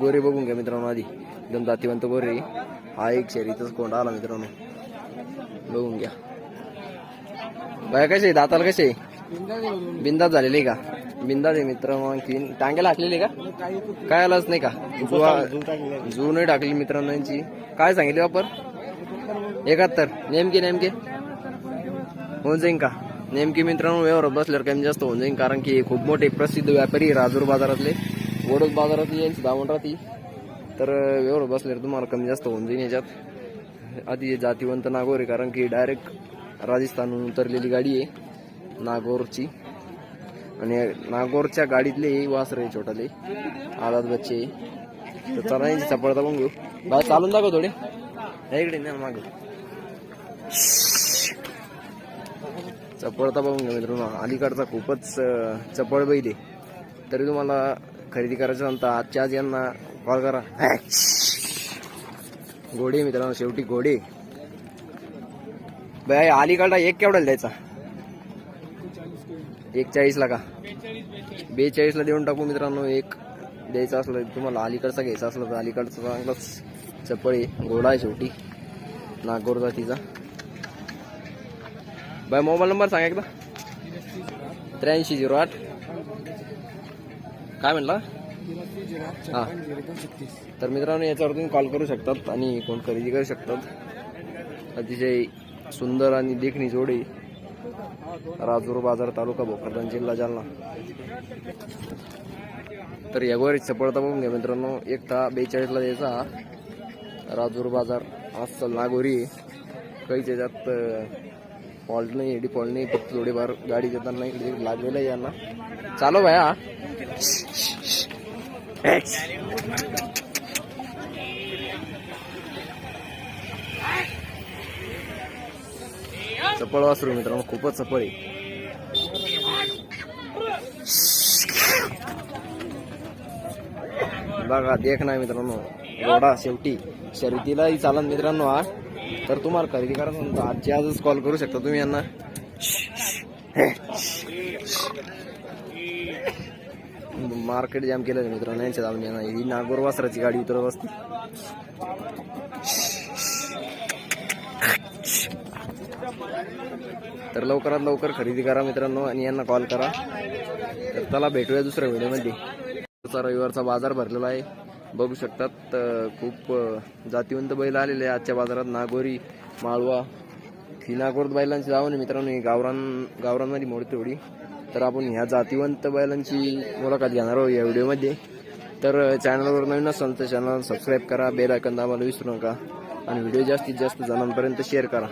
गोरे बघून घ्या मित्रांनो आधी. एकदम जातीवंत गोरे हा. एक शरीरच कोंडा आला मित्रांनो. बघून घ्या. बाया कसे आहे? दाताला कसे आहे? बिंदात झालेले का? बिंदात आहे मित्रांनो आणखीन टांग्याला हाकलेले का? काय आलाच नाही का? जुवा- जू नाही टाकली मित्रांनो यांची. काय सांगितले वापर? एकाहत्तर. नेमके नेमके? होऊन जाईन का? नेमकी मित्रांनो व्यवहार बसल्यावर कमी जास्त होऊन जाईन कारण की खूप मोठे प्रसिद्ध व्यापारी राजूर बाजारातले. वडोद बाजारात यांची दावण राहते. तर एवढं बसल्यावर तुम्हाला कमी जास्त होऊन जाईन याच्यात. आधी जातीवंत नागोर आहे कारण की डायरेक्ट राजस्थानहून उतरलेली गाडी आहे नागोरची. आणि नागोरच्या गाडीतले वासर आहे छोटाले. आदात बच्चे तर चला यांची चपळता पण घेऊ. बा चालून दाखव थोडे. इकडे ना माग. चपळता बघून घ्या मित्रांनो. अलीकडचा खूपच चपळ बैल आहे. तरी तुम्हाला खरेदी करायचं म्हणता आजच्या आज यांना कॉल करा. घोडे मित्रांनो शेवटी घोडे बाय अलीकडला एक केवढ्याला द्यायचा? एक चाळीसला का? बेचाळीसला देऊन टाकू मित्रांनो एक द्यायचा असलं तुम्हाला अलीकडचा घ्यायचा असलं तर अलीकडचा चांगलाच चपळ आहे घोडा आहे शेवटी. नागोर जातीचा बाय मोबाईल नंबर सांगा एकदा. त्र्याऐंशी झिरो आठ. काय म्हणला? हा. तर मित्रांनो याच्यावर तुम्ही कॉल करू शकतात आणि कोण खरेदी करू शकतात. अतिशय सुंदर आणि देखणी जोडी. राजूर बाजार तालुका भोकरदन जिल्हा जालना. तर या गोरी चपळता बघून घ्या मित्रांनो. एक दहा बेचाळीसला द्यायचा. राजूर बाजार अस्सल नागोरी. काहीच याच्यात फॉल्ट नाही एडी फॉल्ट नाही. फक्त थोडेफार गाडी देताना इकडे लागलेलं आहे यांना. चालू भाया चपळ वासरू मित्रांनो खूपच चपळ आहे. बघा देख नाही मित्रांनो रोडा शेवटी. शर्यतीलाही चालन मित्रांनो हा. तर तुम्हाला खरेदी करा म्हणून आजची आजच कॉल करू शकता तुम्ही यांना. मार्केट जाम केलं मित्रांनो यांच्या जाऊन यांना ही नागोर वासराची गाडी उतरत असते. तर लवकरात लवकर खरेदी करा मित्रांनो आणि यांना कॉल करा. तर त्याला भेटूया दुसऱ्या व्हिडिओमध्ये. रविवारचा बाजार भरलेला आहे. बघू शकतात खूप जातीवंत बैल आलेले आहे आजच्या बाजारात. नागोरी माळवा ही नागोर बैलांची जाऊन मित्रांनो ही गावरान गावरांमध्ये मोडते थोडी तर आपण ह्या जातीवंत बैलांची मुलाखत घेणार आहोत या व्हिडिओमध्ये. तर चॅनलवर नवीन असाल तर चॅनल सबस्क्राईब करा बेल आयकन दाबायला विसरू नका. आणि व्हिडिओ जास्तीत जास्त जणांपर्यंत शेअर करा.